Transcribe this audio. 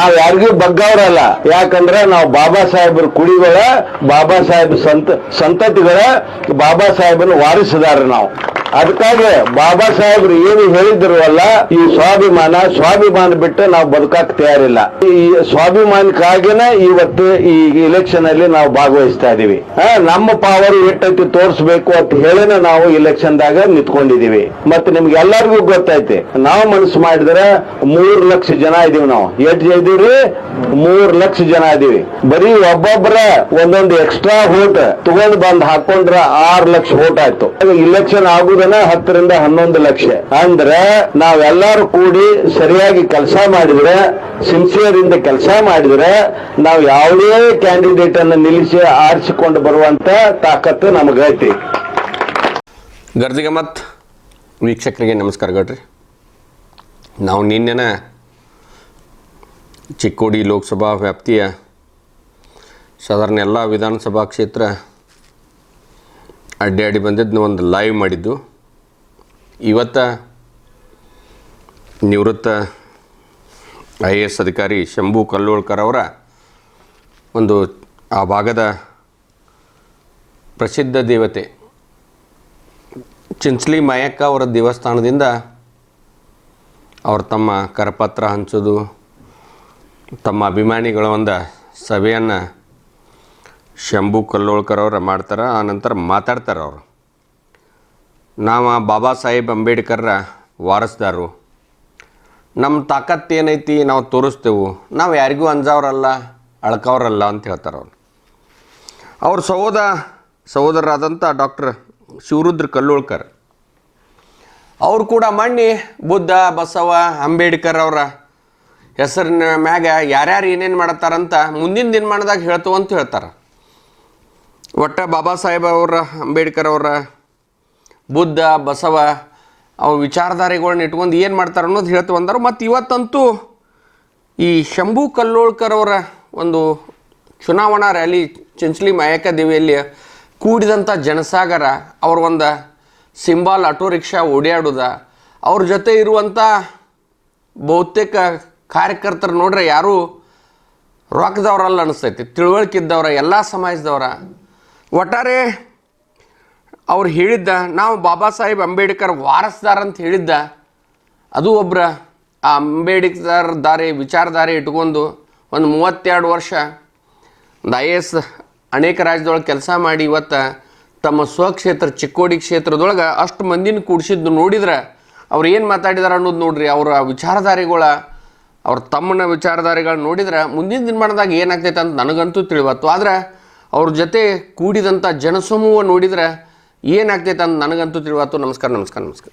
ನಾವ್ ಯಾರಿಗೂ ಬಗ್ಗವ್ರಲ್ಲ. ಯಾಕಂದ್ರ ನಾವು ಬಾಬಾ ಸಾಹೇಬ್ರ ಕುಡಿಗಳ ಬಾಬಾ ಸಾಹೇಬ್ ಸಂತ, ಸಂತತಿಗಳ, ಬಾಬಾ ಸಾಹೇಬನ ವಾರಿಸಿದಾರ ನಾವು. ಅದಕ್ಕಾಗಿ ಬಾಬಾ ಸಾಹೇಬ್ರು ಏನು ಹೇಳಿದ್ರು ಅಲ್ಲ ಈ ಸ್ವಾಭಿಮಾನ ಸ್ವಾಭಿಮಾನ ಬಿಟ್ಟು ನಾವು ಬದುಕಕ್ ತಯಾರಿಲ್ಲ. ಈ ಸ್ವಾಭಿಮಾನಕ್ಕಾಗಿನ ಇವತ್ತು ಈ ಇಲೆಕ್ಷನ್ ಅಲ್ಲಿ ನಾವು ಭಾಗವಹಿಸ್ತಾ ಇದೀವಿ. ನಮ್ಮ ಪಾವರ್ ಎಷ್ಟೈತಿ ತೋರಿಸಬೇಕು ಅಂತ ಹೇಳಿನ ನಾವು ಇಲೆಕ್ಷನ್ ದಾಗ ನಿಂತ್ಕೊಂಡಿದೀವಿ. ಮತ್ತೆ ನಿಮ್ಗೆ ಎಲ್ಲರಿಗೂ ಗೊತ್ತೈತಿ, ನಾವು ಮನಸ್ಸು ಮಾಡಿದ್ರೆ ಮೂರ್ ಲಕ್ಷ ಜನ ಇದೀವಿ ನಾವು. ಎಷ್ಟು ಇದೀವ್ರಿ ಮೂರ್ ಲಕ್ಷ ಜನ ಇದೀವಿ. ಬರೀ ಒಬ್ಬೊಬ್ಬರ ಒಂದೊಂದು ಎಕ್ಸ್ಟ್ರಾ ವೋಟ್ ತಗೊಂಡ್ ಬಂದ್ ಹಾಕೊಂಡ್ರ ಆರ್ ಲಕ್ಷ ವೋಟ್ ಆಯ್ತು. ಇಲೆಕ್ಷನ್ ಆಗುದನ ಹತ್ತರಿಂದ ಹನ್ನೊಂದು ಲಕ್ಷ. ಅಂದ್ರೆ ನಾವೆಲ್ಲರೂ ಕೂಡಿ ಸರಿಯಾಗಿ ಕೆಲಸ ಮಾಡಿದ್ರೆ ಸಿನ್ಸಿಯರ್ ಇಂದ ಕೆಲಸ ಮಾಡಿದ್ರೆ, ನಾವು ಯಾವುದೇ ಕ್ಯಾಂಡಿಡೇಟ್ ಅನ್ನು ನಿಲ್ಲಿಸಿ ಆರಿಸಿಕೊಂಡು ಬರುವಂತ ತಾಕತ್ತು ನಮಗೈತಿ. ಗರ್ಜಿಗೆ ಮತ್ ವೀಕ್ಷಕರಿಗೆ ನಮಸ್ಕಾರ ಗೌಡ್ರಿ. ನಾವು ನಿನ್ನೆನ ಚಿಕ್ಕೋಡಿ ಲೋಕಸಭಾ ವ್ಯಾಪ್ತಿಯ ಸಾಧಾರಣ ಎಲ್ಲ ವಿಧಾನಸಭಾ ಕ್ಷೇತ್ರ ಅಡ್ಡಾಡಿ ಬಂದಿದ್ದು ಒಂದು ಲೈವ್ ಮಾಡಿದ್ದು. ಇವತ್ತು ನಿವೃತ್ತ ಐ ಎ ಎಸ್ ಅಧಿಕಾರಿ ಶಂಭು ಕಲ್ಲೋಳ್ಕರ್ ಅವರ ಒಂದು ಆ ಭಾಗದ ಪ್ರಸಿದ್ಧ ದೇವತೆ ಚಿಂಚಲಿ ಮಾಯಕ್ಕ ಅವರ ದೇವಸ್ಥಾನದಿಂದ ಅವರು ತಮ್ಮ ಕರಪತ್ರ ಹಂಚೋದು, ತಮ್ಮ ಅಭಿಮಾನಿಗಳ ಒಂದು ಸಭೆಯನ್ನು ಶಂಭು ಕಲ್ಲೋಳ್ಕರ್ ಅವ್ರು ಮಾಡ್ತಾರೆ, ಆ ನಂತರ ಮಾತಾಡ್ತಾರೆ ಅವರು. ನಾವು ಬಾಬಾ ಸಾಹೇಬ್ ಅಂಬೇಡ್ಕರ್ರ ವಾರಸ್ದಾರರು ನಮ್ಮ ತಾಕತ್ತು ಏನೈತಿ ನಾವು ತೋರಿಸ್ತೇವೆ. ನಾವು ಯಾರಿಗೂ ಅಂಜಾವ್ರಲ್ಲ, ಅಳ್ಕವ್ರಲ್ಲ ಅಂತ ಹೇಳ್ತಾರೆ ಅವ್ರು. ಅವ್ರ ಸಹೋದ ಸಹೋದರರಾದಂಥ ಡಾಕ್ಟರ್ ಶಿವರುದ್ರ ಕಲ್ಲೋಳ್ಕರ್. ಅವರು ಕೂಡ ಮಣ್ಣಿ, ಬುದ್ಧ, ಬಸವ, ಅಂಬೇಡ್ಕರ್ ಅವರ ಹೆಸರಿನ ಮ್ಯಾಗ ಯಾರ್ಯಾರು ಏನೇನು ಮಾಡತ್ತಾರಂತ ಮುಂದಿನ ದಿನಮಾನದಾಗ ಹೇಳ್ತವಂತ ಹೇಳ್ತಾರೆ. ಒಟ್ಟು ಬಾಬಾ ಸಾಹೇಬ್ ಅವರ, ಅಂಬೇಡ್ಕರ್ ಅವರ, ಬುದ್ಧ, ಬಸವ, ಅವ್ರ ವಿಚಾರಧಾರೆಗಳನ್ನ ಇಟ್ಕೊಂಡು ಏನು ಮಾಡ್ತಾರೆ ಅನ್ನೋದು ಹೇಳ್ತು ಬಂದರು. ಮತ್ತು ಇವತ್ತಂತೂ ಈ ಶಂಭು ಕಲ್ಲೋಳ್ಕರ್ ಅವರ ಒಂದು ಚುನಾವಣಾ ರ್ಯಾಲಿ ಚಂಚಲಿ ಮಾಯಕ್ಕ ದೇವಿಯಲ್ಲಿ ಕೂಡಿದಂಥ ಜನಸಾಗರ, ಅವ್ರ ಒಂದು ಸಿಂಬಾಲ್ ಆಟೋ ರಿಕ್ಷಾ ಓಡಾಡೋದ ಅವ್ರ ಜೊತೆ ಇರುವಂಥ ಬಹುತೇಕ ಕಾರ್ಯಕರ್ತರು ನೋಡ್ರೆ ಯಾರೂ ರೊಕ್ಕದವ್ರಲ್ಲ ಅನಿಸ್ತೈತಿ. ತಿಳುವಳಿಕೆ ಇದ್ದವ್ರ, ಎಲ್ಲ ಸಮಾಜದವ್ರ. ಒಟ್ಟಾರೆ ಅವ್ರು ಹೇಳಿದ್ದ, ನಾವು ಬಾಬಾ ಸಾಹೇಬ್ ಅಂಬೇಡ್ಕರ್ ವಾರಸ್ದಾರ ಅಂತ ಹೇಳಿದ್ದ, ಅದು ಒಬ್ಬರ ಆ ಅಂಬೇಡ್ಕರ್ ದಾರಿ, ವಿಚಾರಧಾರೆ ಇಟ್ಕೊಂಡು ಒಂದು ಮೂವತ್ತೆರಡು ವರ್ಷ ಒಂದು ಐ ಎ ಎಸ್ ಅನೇಕ ರಾಜ್ಯದೊಳಗೆ ಕೆಲಸ ಮಾಡಿ, ಇವತ್ತು ತಮ್ಮ ಸ್ವಕ್ಷೇತ್ರ, ಚಿಕ್ಕೋಡಿ ಕ್ಷೇತ್ರದೊಳಗೆ ಅಷ್ಟು ಮಂದಿನ ಕೂಡಿಸಿದ್ದು ನೋಡಿದ್ರೆ, ಅವ್ರು ಏನು ಮಾತಾಡಿದಾರೆ ಅನ್ನೋದು ನೋಡ್ರಿ, ಅವರ ವಿಚಾರಧಾರೆಗಳ, ಅವ್ರ ತಮ್ಮನ ವಿಚಾರಧಾರೆಗಳು ನೋಡಿದ್ರೆ, ಮುಂದಿನ ದಿನಮಾನದಾಗ ಏನಾಗ್ತೈತೆ ಅಂತ ನನಗಂತೂ ತಿಳಿವತ್ತು. ಆದ್ರೆ ಅವ್ರ ಜೊತೆ ಕೂಡಿದಂಥ ಜನಸಮೂಹ ನೋಡಿದರೆ ಏನಾಗ್ತೈತೆ ಅಂತ ನನಗಂತೂ ತಿಳಿವಾತು ನಮಸ್ಕಾರ ನಮಸ್ಕಾರ ನಮಸ್ಕಾರ.